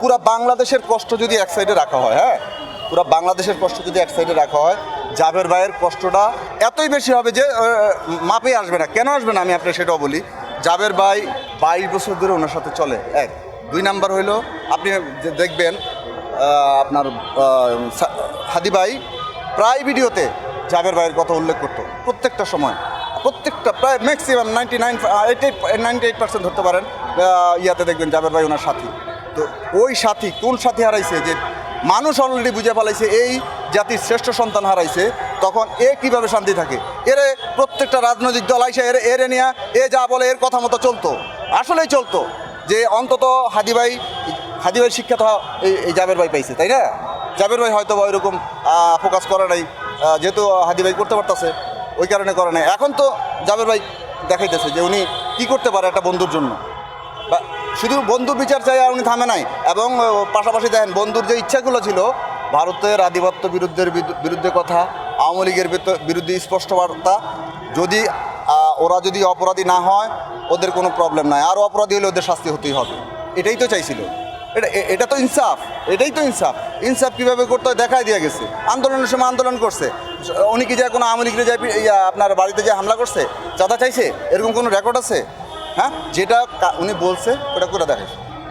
পুরা বাংলাদেশের কষ্ট যদি এক সাইডে রাখা হয় হ্যাঁ? পুরা বাংলাদেশের কষ্ট যদি এক সাইডে রাখা হয়, জাবের ভাইয়ের কষ্টটা এতই বেশি হবে যে মাপে আসবে না। কেন আসবে না? আমি আপনার সেটাও বলি। জাবের ভাই বাইশ বছর ধরে ওনার সাথে চলে। এক। দুই নাম্বার হইল, আপনি দেখবেন আপনার হাদি ভাই প্রায় ভিডিওতে জাবের ভাইয়ের কথা উল্লেখ করতো, প্রত্যেকটা সময়। প্রত্যেকটা প্রায় maximum ninety nine eight eight ninety eight percent ধরতে পারেন ইয়াতে দেখবেন জাবের ভাই ওনার সাথী। তো ওই সাথী, কোন সাথী হারাইছে যে মানুষ অলরেডি বুঝে পালাইছে এই জাতির শ্রেষ্ঠ সন্তান হারাইছে, তখন এ কীভাবে শান্তি থাকে? এরে প্রত্যেকটা রাজনৈতিক দল আইসে এর, এরে নিয়ে এ যা বলে এর কথা মতো চলতো। আসলেই চলতো যে অন্তত হাদি ভাই হাদি ভাই শিক্ষা তো এই এই জাবের ভাই পাইছে, তাই না? জাবের ভাই হয়তো বা ওইরকম ফোকাস করে নাই যেহেতু হাদি ভাই করতে পারতেছে, ওই কারণে করে নাই। এখন তো জাবের ভাই দেখাইতেছে যে উনি কি করতে পারে একটা বন্ধুর জন্য। বা শুধু বন্ধুর বিচার চাই আর উনি থামে নাই। এবং পাশাপাশি দেখেন, বন্ধুর যে ইচ্ছাগুলো ছিল, ভারতের আধিপত্য বিরুদ্ধের বিরু- বিরুদ্ধে কথা, আওয়ামী লীগের বিরুদ্ধে- স্পষ্ট বার্তা, যদি ওরা যদি অপরাধী না হয়, ওদের কোনো প্রবলেম নাই। আর অপরাধী হলে ওদের শাস্তি হতেই হবে। এটাই তো চাইছিল। এটা এটা তো ইনসাফ। এটাই তো ইনসাফ। ইনসাফ কীভাবে করতে হয় দেখাই দিয়ে গেছে। আন্দোলনের সময় আন্দোলন করছে। উনি কি যায় কোনো আওয়ামী লীগের যায় আপনার বাড়িতে যে হামলা করছে? চাঁদা চাইছে? এরকম কোনো রেকর্ড আছে? হ্যাঁ যেটা উনি বলছে ওটা করে দেখাইছে